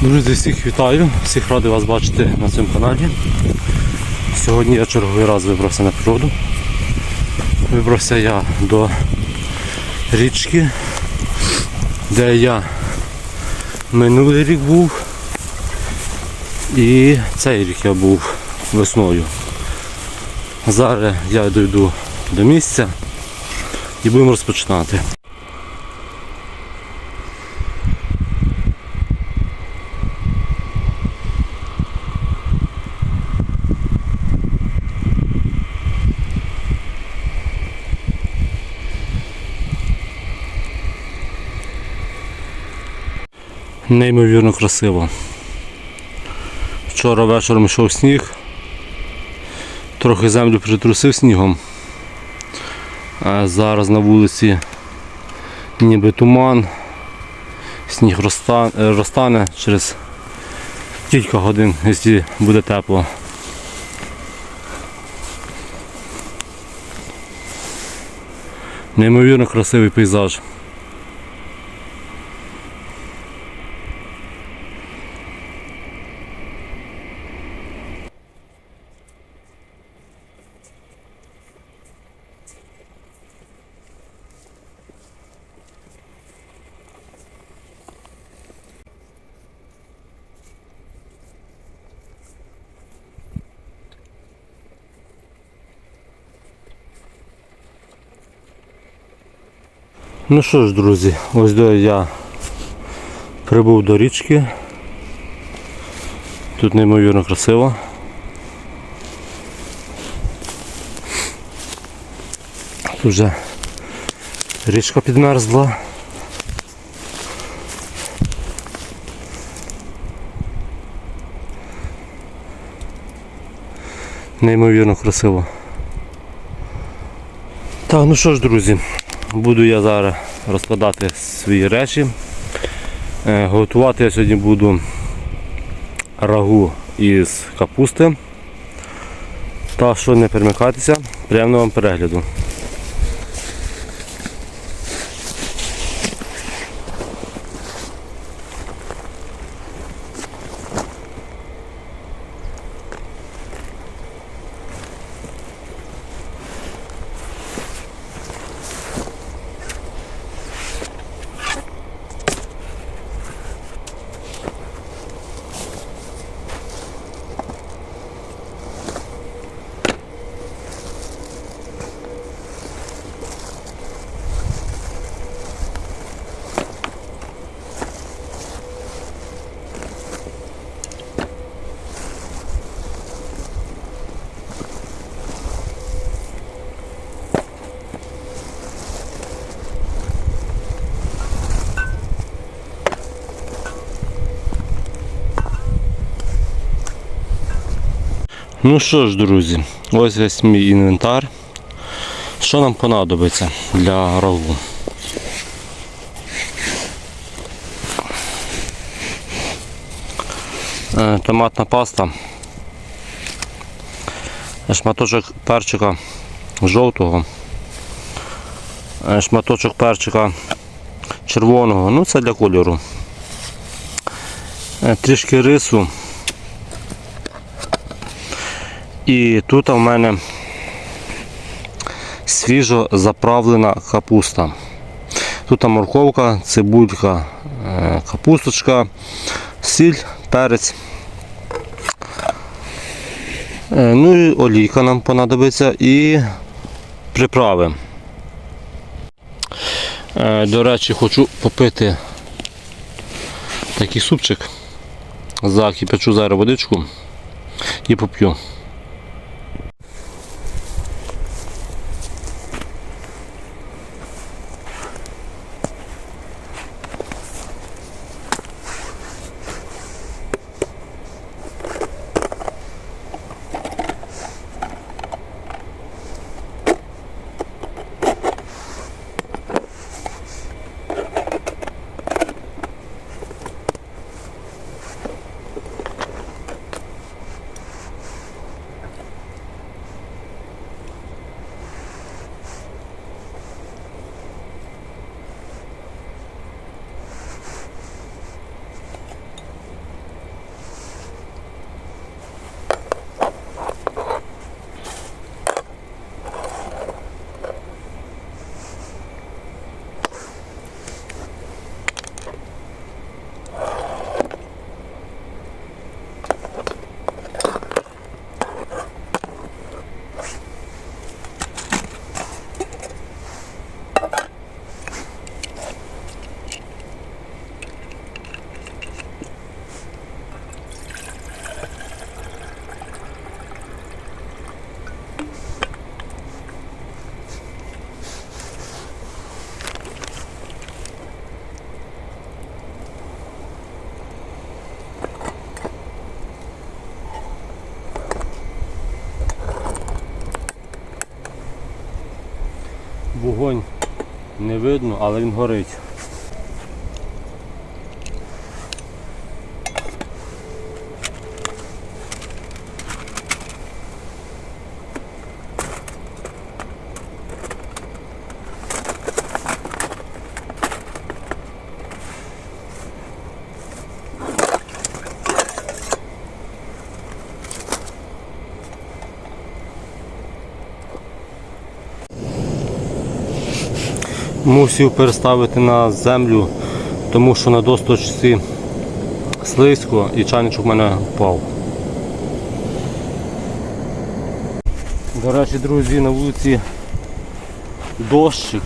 Друзі, всіх вітаю, всіх радий вас бачити на цьому каналі. Сьогодні я черговий раз вибрався на природу. Вибрався я до річки, де я минулий рік був і цей рік я був весною. Зараз я дойду до місця і будемо розпочинати. Неймовірно красиво. Вчора вечором йшов сніг, трохи землю притрусив снігом. А зараз на вулиці ніби туман, сніг розтане, розтане через кілька годин, якщо буде тепло. Неймовірно красивий пейзаж. Ну що ж, друзі, ось до я прибув до річки. Тут неймовірно красиво. Тут вже річка підмерзла. Неймовірно красиво. Так, ну що ж, друзі, буду я зараз розкладати свої речі. Е, Готувати я сьогодні буду рагу із капусти. Та що не перемикатися, приємного вам перегляду. Ну що ж, друзі, ось весь мій інвентар. Що нам понадобиться для рагу? Е, Томатна паста, шматочок перчика жовтого, е, шматочок перчика червоного, ну це для кольору. Е, Трішки рису. І тут у мене свіжо заправлена капуста. Тут морковка, цибулька, е, капусточка, сіль, перець. Е, Ну і олійка нам понадобиться і приправи. Е, До речі, хочу попити такий супчик. Закипячу зараз водичку і поп'ю. Вогонь не видно, але він горить. Мусив переставити на землю, тому що на досточці слизько і чайничок в мене впав. До речі, друзі, на вулиці дощик.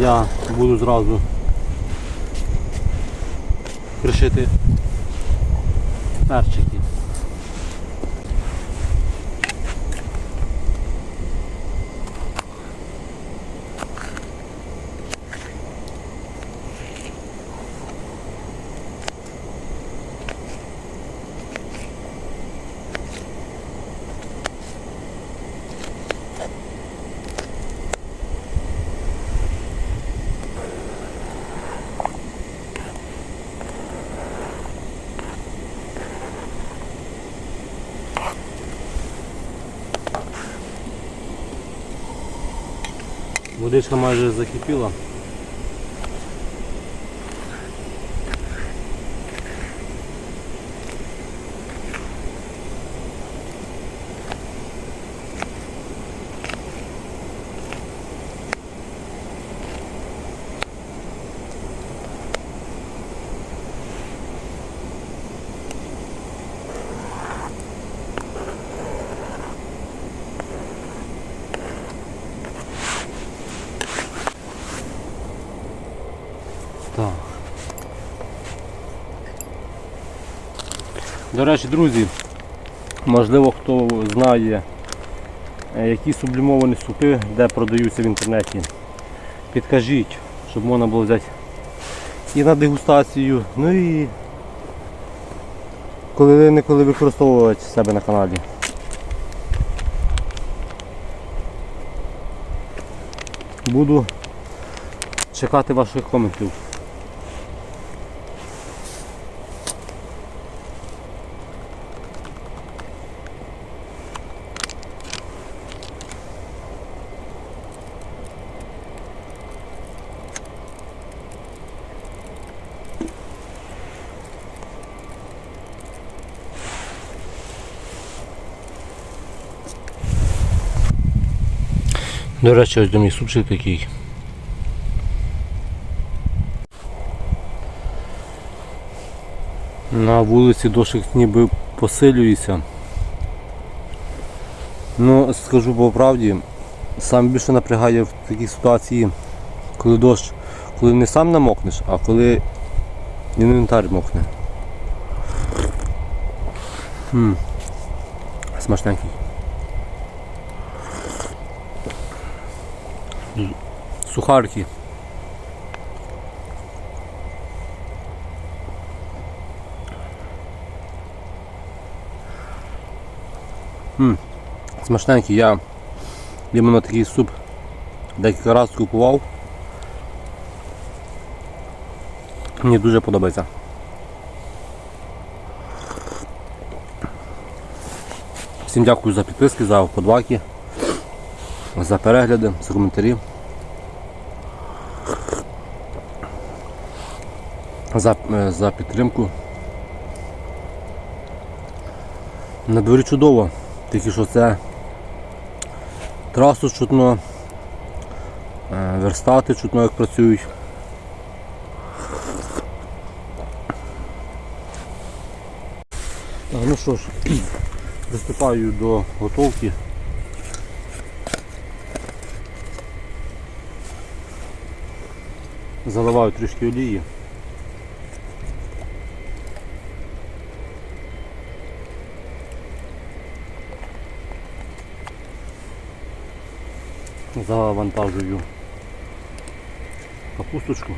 Я буду зразу кришити перчики. Водичка майже закипіла. До речі, друзі, можливо хто знає, е, які сублімовані супи, де продаються в інтернеті. Підкажіть, щоб можна було взяти і на дегустацію, ну і коли не коли використовувати себе на каналі. Буду чекати ваших коментів. До речі, ось до мій супчик такий. На вулиці дощик ніби посилюється. Ну, скажу по правді, саме більше напрягає в такій ситуації, коли дощ, коли не сам намокнеш, а коли інвентар мокне. М. Смачненький. Сухарки. М, Смачненький, я іменно такий суп декілька разів купував. Мені дуже подобається. Всім дякую за підписки, за вподобайки, за перегляди, за коментарі. За, за підтримку. На дворі чудово, тільки що це трасу чутно, е, верстати чутно як працюють. Так, ну що ж, приступаю до готовки. Заливаю трішки олії. Завантажую капусточку.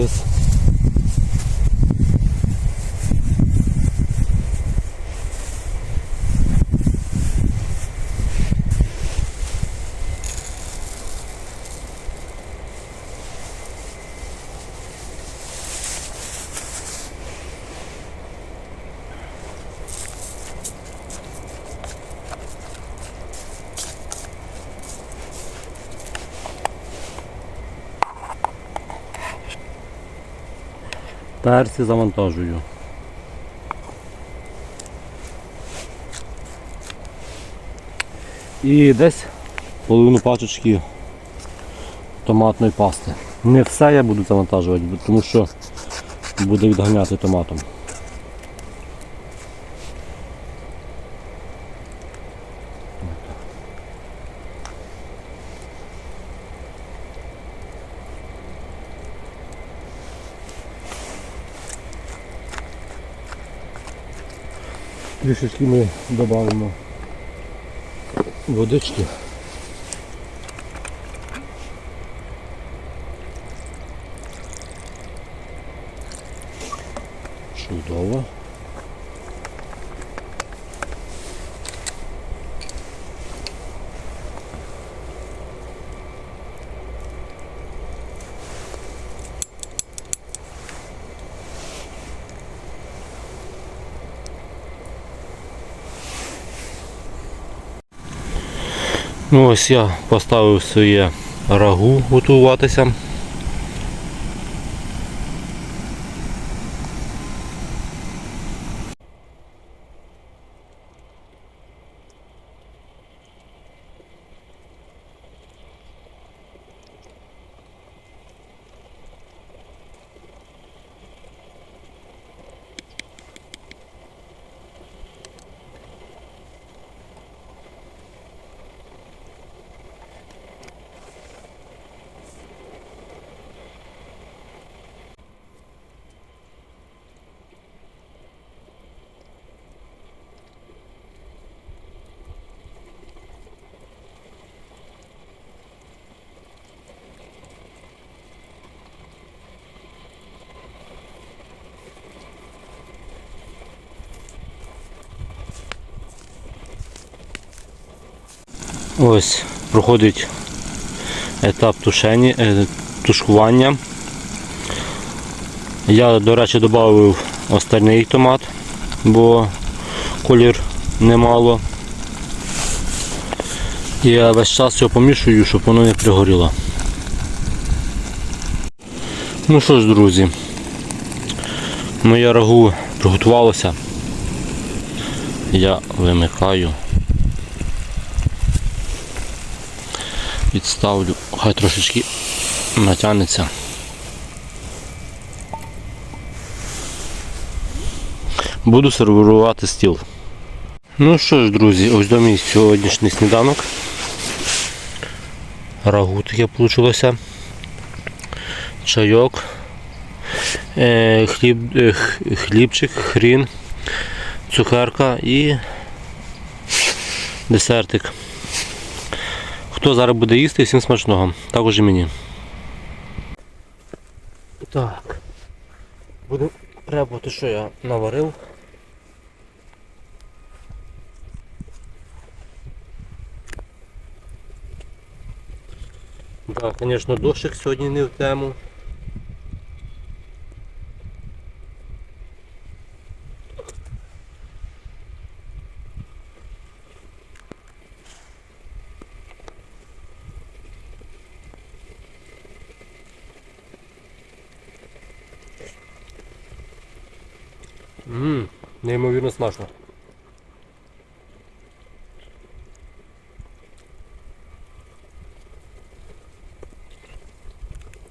this Перці завантажую. І десь половину пачечки томатної пасти. Не все я буду завантажувати, тому що буде відганяти томатом. Трішечки ми додамо водички. Чудово. Ну ось я поставив своє рагу готуватися. Ось проходить етап тушені, е, тушкування. Я, до речі, додав остальний томат, бо колір немало. І я весь час його помішую, щоб воно не пригоріло. Ну що ж, друзі, моє рагу приготувалося. Я вимикаю. Відставлю, хай трошечки натягнеться. Буду сервірувати стіл. Ну що ж, друзі, ось до мій сьогоднішній сніданок. Рагу таке вийшло. Чайок, е, хліб, е, хлібчик, хрін, цукерка і десертик. Хто зараз буде їсти, всім смачного. Також і мені. Так. Будемо пробувати, що я наварив. Так, звісно, дощик сьогодні не в тему. Ммм, неймовірно смачно.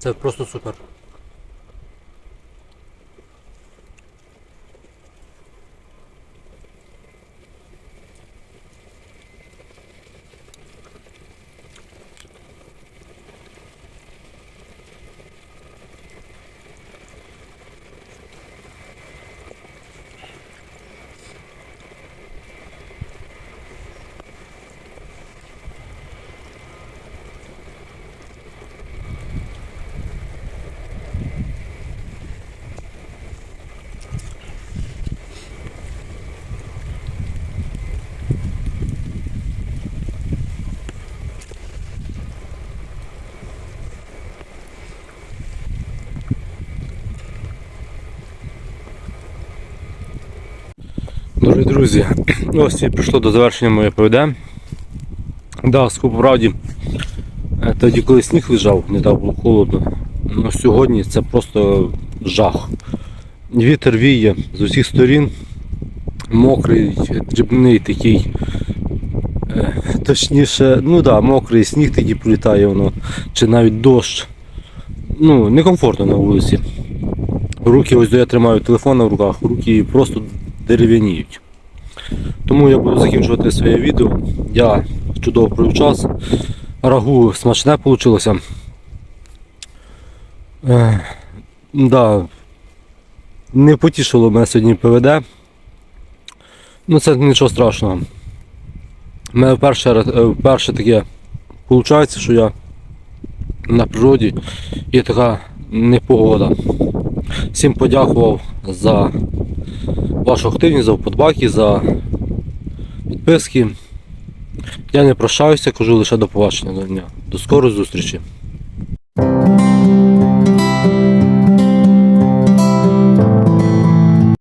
Це просто супер. Дорогі друзі, ось і прийшло до завершення моє ПВД. Да, скупу правді, е, тоді коли сніг лежав, не так було холодно. Ну, сьогодні це просто жах. Вітер віє з усіх сторін. Мокрий, дрібний такий. е, Точніше, ну да, мокрий сніг тоді прилітає воно, чи навіть дощ. Ну, некомфортно на вулиці. Руки, ось я тримаю телефон в руках, руки просто дерев'яніють. Тому я буду закінчувати своє відео. Я чудово провів час. Рагу смачне вийшло. Е, да, не потішило мене сьогодні ПВД. Ну це нічого страшного. У мене вперше, е, вперше таке виходить, що я на природі і така непогода. Всім подякував за вашу активність, за вподобайки, за підписки. Я не прощаюся, кажу лише до побачення до дня. До скорої зустрічі.